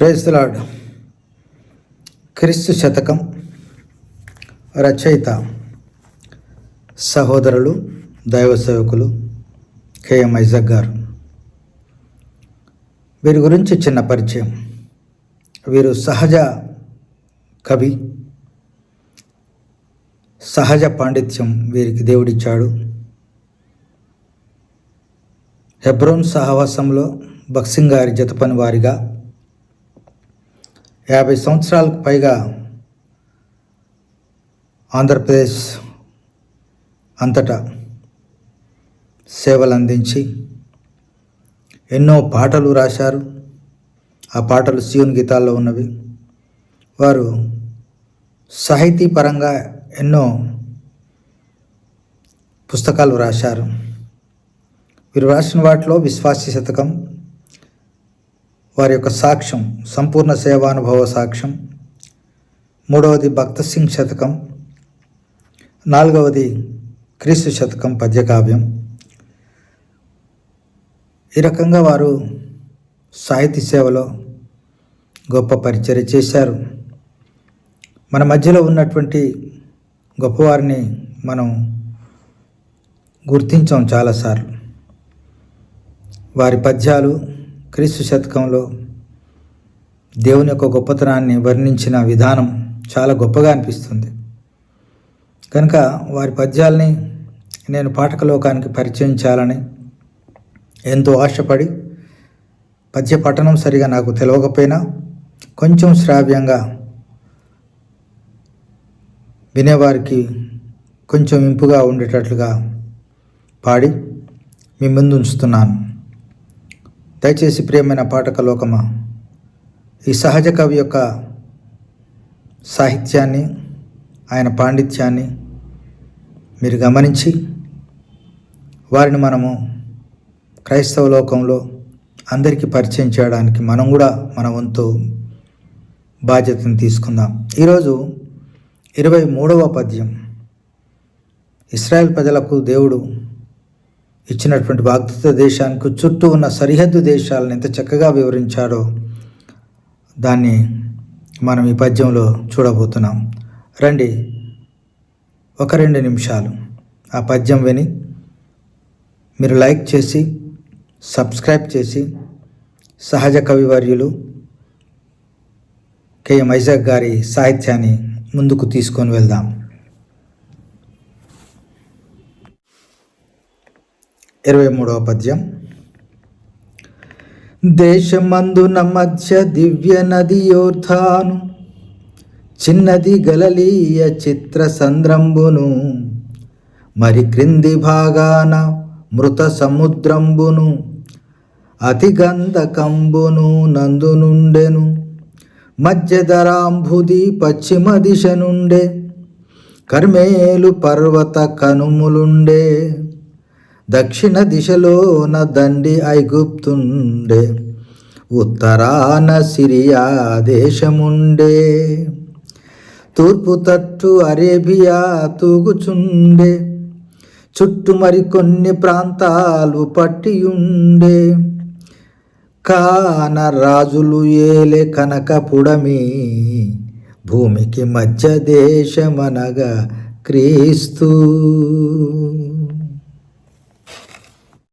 ప్రేస్తలాడు క్రీస్తు శతకం రచయిత సహోదరులు దైవ సేవకులు కేఎం ఐజక్ గారు. వీరి గురించి చిన్న పరిచయం. వీరు సహజ కవి సహజ పాండిత్యం వీరికి దేవుడిచ్చాడు. హెబ్రోన్ సహవాసంలో బక్సింగ్ గారి జతపని వారిగా యాభై సంవత్సరాలకు పైగా ఆంధ్రప్రదేశ్ అంతటా సేవలు అందించి ఎన్నో పాటలు రాశారు. ఆ పాటలు శివుని గీతాల్లో ఉన్నవి. వారు సాహితీపరంగా ఎన్నో పుస్తకాలు రాశారు. వీరు రాసిన వాటిలో విశ్వాస శతకం వారి యొక్క సాక్ష్యం సంపూర్ణ సేవానుభవ సాక్ష్యం. మూడవది భక్త సింగ్ శతకం. నాలుగవది క్రీస్తు శతకం పద్యకావ్యం. ఈ రకంగా వారు సాహితీ సేవలో గొప్ప పరిచర్య చేశారు. మన మధ్యలో ఉన్నటువంటి గొప్పవారిని మనం గుర్తించాం చాలాసార్లు. వారి పద్యాలు క్రీస్తు శతకంలో దేవుని యొక్క గొప్పతనాన్ని వర్ణించిన విధానం చాలా గొప్పగా అనిపిస్తుంది. కనుక వారి పద్యాల్ని నేను పాఠకలోకానికి పరిచయం చేయాలని ఎంతో ఆశపడి పద్య పఠనం సరిగా నాకు తెలియకపోయినా కొంచెం శ్రావ్యంగా వినేవారికి కొంచెం ఇంపుగా ఉండేటట్లుగా పాడి మీ ముందు ఉంచుతున్నాను. దయచేసి ప్రియమైన పాఠక లోకమా ఈ సహజ కవి యొక్క సాహిత్యాన్ని ఆయన పాండిత్యాన్ని మీరు గమనించి వారిని మనము క్రైస్తవ లోకంలో అందరికీ పరిచయం చేయడానికి మనం కూడా మన వంతు బాధ్యతను తీసుకుందాం. ఈరోజు ఇరవై మూడవ పద్యం ఇస్రాయెల్ ప్రజలకు దేవుడు ఇచ్చినటువంటి వాగ్దత్త దేశానికి చుట్టూ ఉన్న సరిహద్దు దేశాలను ఎంత చక్కగా వివరించాడో దాన్ని మనం ఈ పద్యంలో చూడబోతున్నాం. రండి ఒక రెండు నిమిషాలు. ఆ పద్యం విని మీరు లైక్ చేసి సబ్స్క్రైబ్ చేసి సహజ కవివర్యులు కేఎం ఐజాక్ గారి సాహిత్యాన్ని ముందుకు తీసుకొని వెళ్దాం. ఇరవై మూడవ పద్యం. దేశమందున మధ్య దివ్య నదియోర్థాను చిన్నది గలలీయ చిత్ర సంద్రంబును మరి క్రింది భాగాన మృత సముద్రంబును అతి గంధకంబును నందు నుండెను మధ్యధరాంభుది పశ్చిమ దిశ నుండే కర్మేలు పర్వత కనుములుండే. దక్షిణ దిశలోన దండి ఐగుప్తుండే ఉత్తరాన సిరియా దేశముండే. తూర్పు తట్టు అరేబియా తూగుచుండే చుట్టూ మరికొన్ని ప్రాంతాలు పట్టియుండే. కాన రాజులు ఏలే కనకపుడమి భూమికి మధ్య దేశమనగా క్రీస్తు.